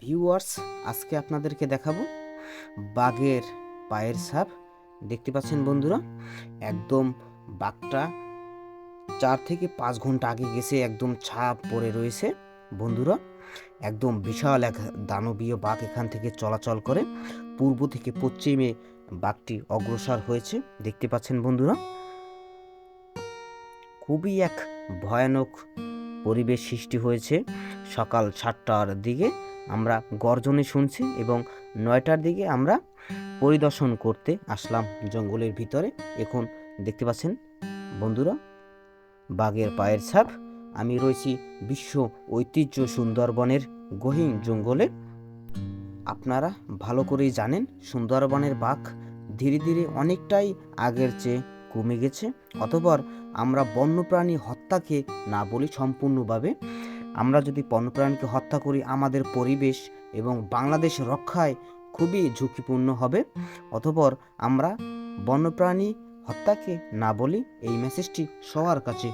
Viewers আজকে আপনাদেরকে দেখাবো বাঘের পায়ের ছাপ। দেখতে পাচ্ছেন বন্ধুরা, একদম বাঘটা চার থেকে পাঁচ ঘণ্টা আগে গেছে, একদম ছাপ পড়ে রয়েছে। বন্ধুরা, একদম বিশাল এক দানবীয় বাঘ এখান থেকে চলাচল করে। পূর্ব থেকে পশ্চিমে বাঘটি অগ্রসর হয়েছে, দেখতে পাচ্ছেন বন্ধুরা। খুবই এক ভয়ানক পরিবেশ সৃষ্টি হয়েছে সকাল সাতটার দিকে। আমরা গর্জনে শুনছি এবং নয়টার দিকে আমরা পরিদর্শন করতে আসলাম জঙ্গলের ভিতরে। এখন দেখতে পাচ্ছেন বন্ধুরা, বাঘের পায়ের ছাপ। আমি রয়েছি বিশ্ব ঐতিহ্য সুন্দরবনের গহীন জঙ্গলে। আপনারা ভালো করেই জানেন, সুন্দরবনের বাঘ ধীরে ধীরে অনেকটাই আগের চেয়ে কমে গেছে। অতপর আমরা বন্যপ্রাণী হত্যাকে না বলি সম্পূর্ণভাবে আমরা যদি বন্যপ্রাণীকে হত্যা করি, আমাদের পরিবেশ এবং বাংলাদেশ রক্ষায় খুবই ঝুঁকিপূর্ণ হবে। অতপর আমরা বন্যপ্রাণী হত্যাকে না বলি এই মেসেজটি সবার কাছে